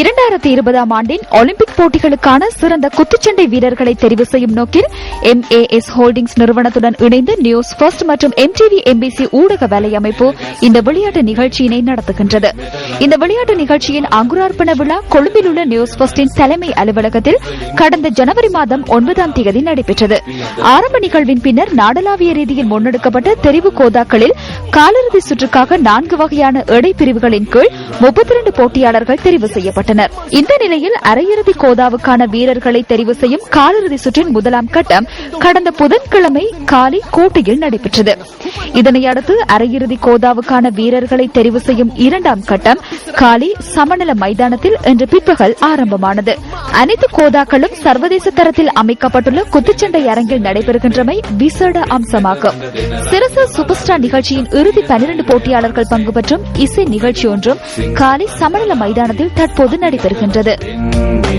இரண்டாயிரத்தி இருபதாம் ஆண்டின் ஒலிம்பிக் போட்டிகளுக்கான சிறந்த குத்துச்சண்டை வீரர்களை தெரிவு செய்யும் நோக்கில் எம்ஏஎஸ் ஹோல்டிங்ஸ் நிறுவனத்துடன் இணைந்து நியூஸ் ஃபர்ஸ்ட் மற்றும் எம்டிவி எம்பிசி ஊடக வலையமைப்பு இந்த விளையாட்டு நிகழ்ச்சியினை நடத்துகின்றது. இந்த விளையாட்டு நிகழ்ச்சியின் அங்குரார்ப்பண விழா கொழும்பில் உள்ள நியூஸ் ஃபர்ஸ்டின் தலைமை அலுவலகத்தில் கடந்த ஜனவரி மாதம் ஒன்பதாம் தேதி நடைபெற்றது. ஆரம்ப நிகழ்வின் பின்னர் நாடளாவிய ரீதியில் முன்னெடுக்கப்பட்ட தெரிவு கோதாக்களில் காலிறுதி சுற்றுக்காக நான்கு வகையான எடை பிரிவுகளின் கீழ் முப்பத்தி இரண்டு போட்டியாளர்கள் தெரிவு செய்யப்பட்டனர். இந்த நிலையில் அரையிறுதி கோதாவுக்கான வீரர்களை தெரிவு செய்யும் காலிறுதி சுற்றின் முதலாம் கட்டம் கடந்த புதன்கிழமை காலை கோட்டையில் நடைபெற்றது. இதனையடுத்து அரையிறுதி கோதாவுக்கான வீரர்களை தெரிவு செய்யும் இரண்டாம் கட்டம் காலி சமநல மைதானத்தில் இன்று பிற்பகல் ஆரம்பமானது. அனைத்து கோதாக்களும் சர்வதேச தரத்தில் அமைக்கப்பட்டுள்ள குத்துச்சண்டை அரங்கில் நடைபெறுகின்றமை விசேட அம்சமாகும். சிறச சூப்பர் ஸ்டார் நிகழ்ச்சியின் இறுதி பனிரண்டு போட்டியாளர்கள் பங்கு பெற்றும் இசை நிகழ்ச்சி ஒன்றும் காலை சமநல மைதானத்தில் தற்போது நடைபெறுகின்றது.